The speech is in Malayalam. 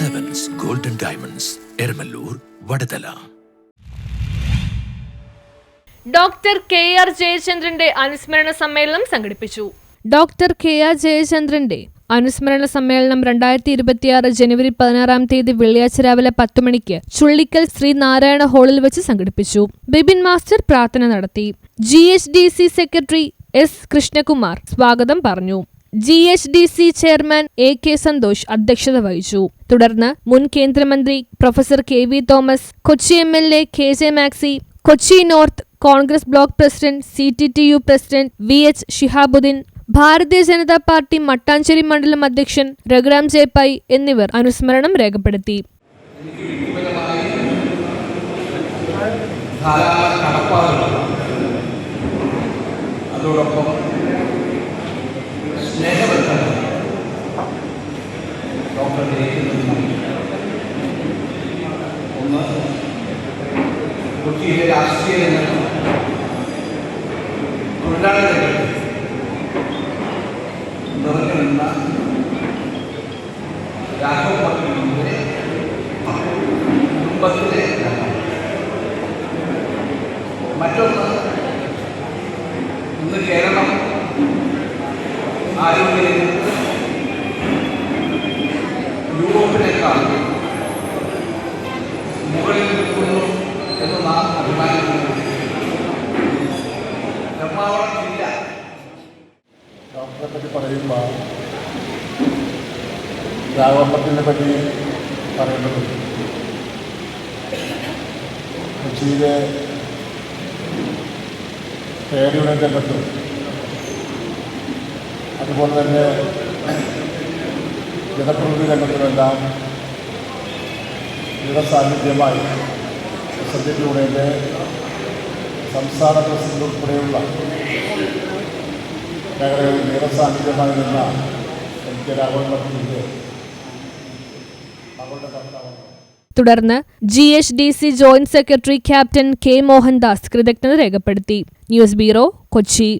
Golden diamonds Eramalloor Vadathala doctor K R ജയചന്ദ്രന്റെ അനുസ്മരണ സമ്മേളനം സംഘടിപ്പിച്ചു. ഡോക്ടർ കെ ആർ ജയചന്ദ്രന്റെ അനുസ്മരണ സമ്മേളനം രണ്ടായിരത്തി ഇരുപത്തിയാറ് ജനുവരി പതിനാറാം തീയതി വെള്ളിയാഴ്ച രാവിലെ പത്ത് മണിക്ക് ചുള്ളിക്കൽ ശ്രീ നാരായണ ഹാളിൽ വെച്ച് സംഘടിപ്പിച്ചു. ബിബിൻ മാസ്റ്റർ പ്രാർത്ഥന നടത്തി. G H D C secretary S Krishnakumar സ്വാഗതം പറഞ്ഞു. G H D C chairman A K Santhosh അധ്യക്ഷത വഹിച്ചു. തുടർന്ന് മുൻ കേന്ദ്രമന്ത്രി professor K V Thomas Kochi M L A K J Maxi Kochi north Congress block president C T T U president V H Shihabuddin Bharatiya Janata party Mattancherry മണ്ഡലം അധ്യക്ഷൻ രഘുറാം ജയ്പായ് എന്നിവർ അനുസ്മരണം രേഖപ്പെടുത്തി. അതോടൊപ്പം സ്നേഹബന്ധങ്ങൾ ഡോക്ടർ ഒന്ന് കൊച്ചിയിലെ രാഷ്ട്രീയ രംഗത്തും തൊഴിലാളി രംഗത്തും നിറഞ്ഞു നിന്ന രാഘവ പത്രികയുടെ കുടുംബത്തിലെ മറ്റൊന്ന് ഇന്ന് കേരളം നിൽക്കുന്നു എന്ന് ജില്ല പറ്റി പറയുമ്പോൾ രാഘവപ്പത്തിനെ പറ്റി പറയേണ്ടതുണ്ട് കൊച്ചിയിലെ പേരുടെ രംഗത്തും അതുപോലെ തന്നെ ജനപ്രതിനിധി രംഗത്തുമെല്ലാം ദൃഢസാന്നിധ്യമായി സദ്യയിലൂടെ സംസ്ഥാന പ്രസിഡന്റ് ഉൾപ്പെടെയുള്ള മേഖലകളിൽ ജനസാന്നിധ്യമായി നിന്ന എനിക്ക് രാഘവൻപത്തിന്റെ അവരുടെ ഭർത്താവാണ്. തുടർന്ന് G H D C joint secretary captain K Mohandas കൃതജ്ഞത രേഖപ്പെടുത്തി. News bureau Kochi.